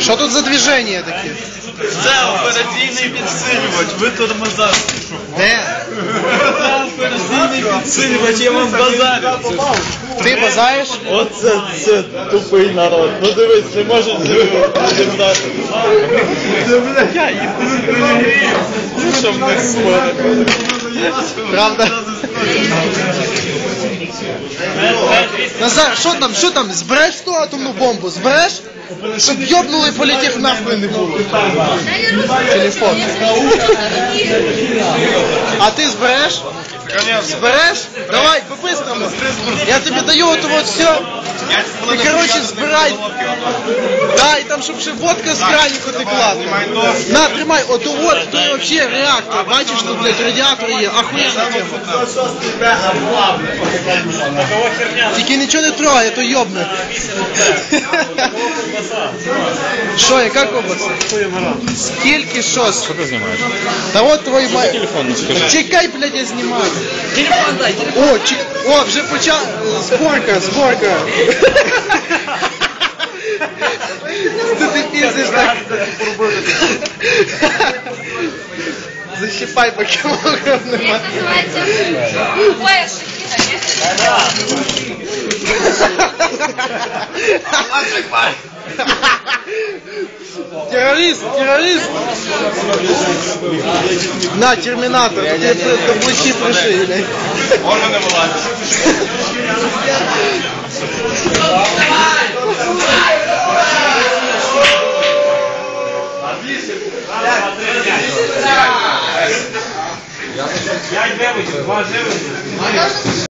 Що тут за движення такі? Це операційний підсилювач, ви тормоза. Де? Це операційний підсилювач, я вам базарю. Ти базаєш? Оце це тупий народ. Ну дивись, не можеш зібрати. Це бля, я їх Ну, що в них спорить. Правда? Назар, що там, що там, збереш ту атомну бомбу, збереш? Щоб йобнули політіх нахуй не було. Телефон. А ти збереш? Збереш? Давай, по-быстрому. Я тобі даю от вот все. Ти, короче, збирай. Да, і там, щоб ще водка з кранику текла. На, тримай, от от, то вообще реактор. Бачиш, тут, блядь, радіатор є, охуєнна тема. Тільки нічого не трогай, а то йобне. Що, яка ковбаса? Скільки що? Що ти знімаєш? Та от твій май... Телефон не скажи. Чекай, блядь, я знімаю. О, чек... О, вже почав... Зборка, зборка. Ти ти піздиш так. Защипай, поки кілограм нема. Террорист, террорист. На, терминатор, тебе блочи пришли, блядь. Органы Я не два живих.